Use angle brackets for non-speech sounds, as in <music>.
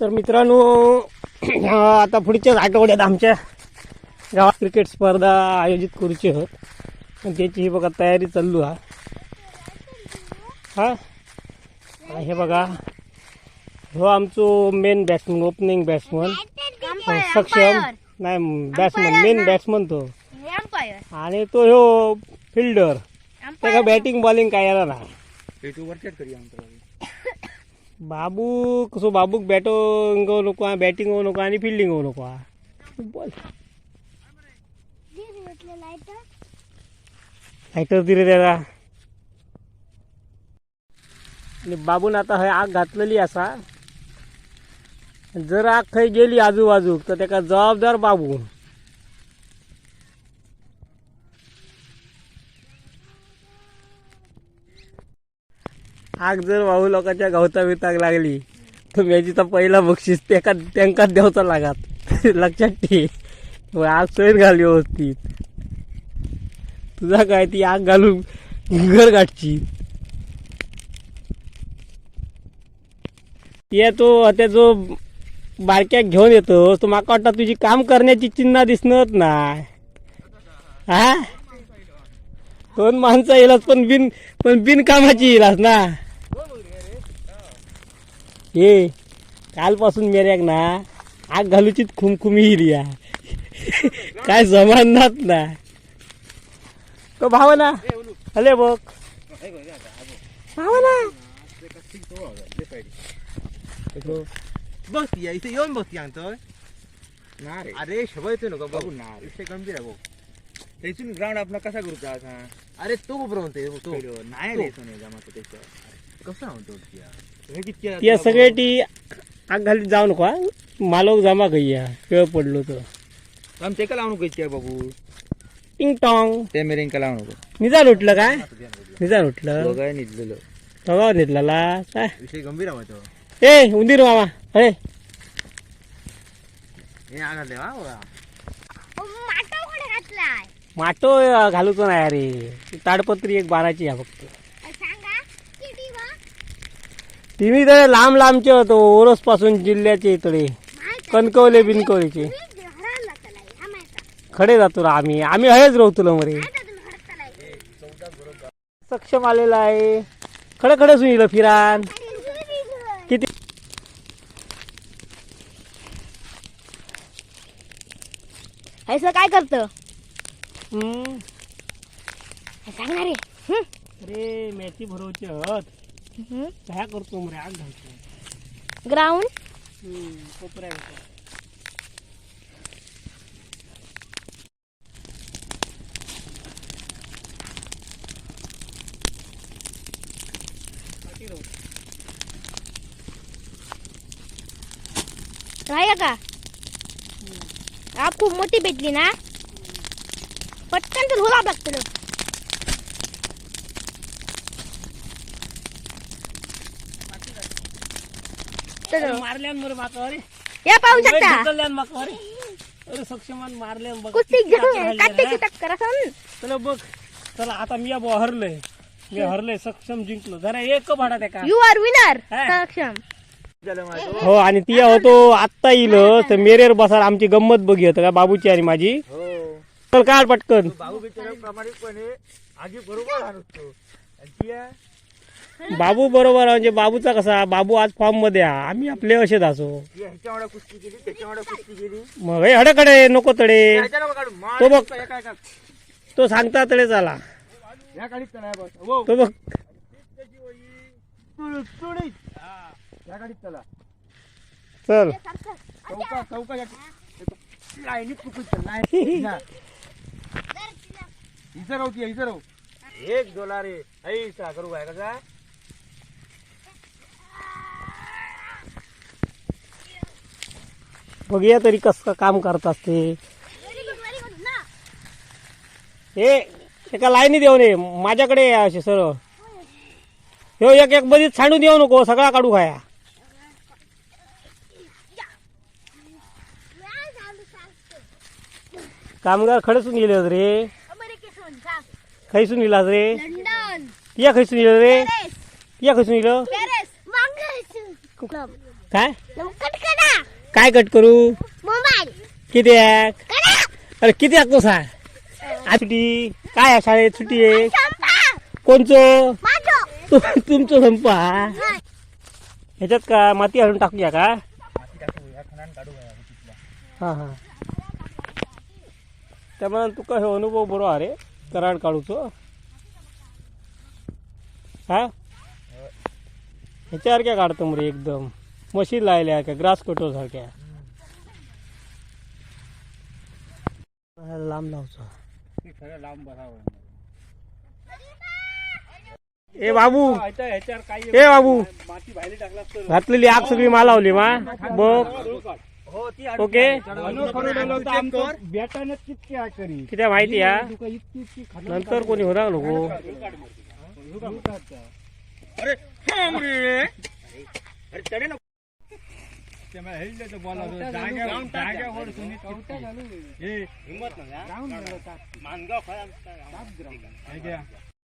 तर मित्रांनो <clears throat> आता पुढच्याच आठवड्यात आमच्या गावात क्रिकेट स्पर्धा आयोजित करूची आहोत आणि त्याची ही बघा तयारी चालू हा. हा? हे बघा. हो आमचो मेन बॅट्समन ओपनिंग बॅट्समन सक्षम. नाही बॅट्समन मेन बॅट्समन तो. आणि तो ह्यो फिल्डर त्याका बॅटिंग बॉलिंग काय यायला ना बाबू कसो बाबूक बॅटिंग नको बॅटिंग होऊ नको आणि फिल्डिंग होऊ नको हा. लायटर दिले त्याला आणि बाबून आता हय आग घातलेली असा जर आग खंय गेली आजूबाजूक तर त्याका जबाबदार बाबू आग जर वाहू लोकांच्या गवता बिताक लागली तर मॅचीचा पहिला बक्षीस तेका त्यांकाच द्यावचा लागात. <laughs> लक्षात ठेव. आग सोयीत घाल व्यवस्थित तुझा काय ती आग घालून घर गाठची? ये तो आता जो बारक्याक घेऊन येतो तो माका वाटतं तुझी काम करण्याची चिन्ह दिसणत नाही. हा दोन माणसं येलास पण बिन पण बिन कामाची येलास ना? ये कालपासून मेऱ्याक ना आग घालूचीच खुमखुमी हिरी या काय जमानात ना. तो भावना हले बघ. भावना बसती इथे येऊन बसती आणतोय अरे शबा येतोय नको बघू. ना विषय गंभीर आहे भाऊ त्यातून ग्राउंड आपला कसा करूचा असा अरे तो बरोबर म्हणतोय तो. नाही रे सोने जमात त्याच्या कसा म्हणतो त्या? हे कितके सगळे ती आग घालीत जाऊ नको हा. मालोक जमा गैया खेळ पडलो तर. आम तेका लावू नको इतके बाबू? टिंग टॉंग. ते मेरेंका लावू नको? निजाल उठलं काय? निजाल उठलं. दोघांनी निजलेलो तगावर घेतला काय? विषय गंभीर आहे तो. ए उंदीर मामा. अरे. हे हा बघा. माटो कोणी घातलाय. माटो घालूचो नाही अरे. ताडपत्री एक बाराची आहे फक्त सांगा किती वा तिन्ही तळे लांब लांबचे होतो ओरसपासून जिल्ह्याचे तळे कणकवले बिनकवलेचे. खडे जातो रा आम्ही. आम्ही हयच राहतो मरे तुम्ही हरत चलाय सक्षम आलेला आहे. खडे खडे सुनील फिरान. किती? ऐसं काय करत? हम्म. सांगणार रे अरे मॅची भरवची हत. काय करतो मरे आग घालतो. ग्राउंड? हम्म, कोपऱ्यात. राहिला का? आप खूप मोठी भेटली ना? पटकन तर होला लागतं मारल्यान या पाहू शकता. ढकलल्यान अरे सक्षमान मारल्यान बघ कुस्ती घेऊन काट्याची टक्कर चला बघ चला आता मी अब हरलोय. मी हरलोय सक्षम जिंकलो. जरा एक भाडा त्या का? यू आर विनर हा. सक्षम. हो आणि ती होतो आत्ता येईल तर मेरेर बसार आमची गंमत बघी होतं का बाबूची आणि माझी? हो. चल काढ पटकन. भाऊ बिचारा प्रामाणिकपणे आगी बरोबर बाबू बरोबर आहे, म्हणजे बाबूचा कसा बाबू आज फॉर्ममध्ये हा आम्ही आपले असेच असो कुस्ती कुस्ती मग हे हडकडे नको तडे. तो बघ. तो सांगता तडे चाला तो बघ. चला. इथं राहू ती इथं राहू. एक डोला रे. ऐसा करू काय कसा बघूया तरी कसं काम करत असते. हे एका लाईनी देऊ नये माझ्याकडे या असे सरळ. ह्यो एक एक बरीच छाडून देऊ नको सगळा काढू खाया. कामगार खडसून गेले होते रे. खैसून गेलास रे. या खैसून गेलं रे. या खैसून गेलं. काय? काय कट करू? मोबाईल. किती आहे? अरे किती आहे तो सांग आज सुट्टी. काय आहे शाळेत? सुट्टी आहे? कोणचं? तु- तुमचं संपा. ह्याच्यात का माती घालून टाकूया का? हा हा. त्यामुळे तुका हे अनुभव बरो आहे रे? कराड काढूचो हा? ह्याच्यासारख्या काढतो मरे एकदम? मशीन लायल्या का ग्रास कटो सारख्या? लांब लावचो लांब बसावं. ए बाबू! ए बाबू! घातलेली आग सगळी मालावली मा. बघ. ओके. बेटाने कितके आहे करी? किती माहिती या नंतर कोणी होणार नको हिंमत ना मानगाव खरा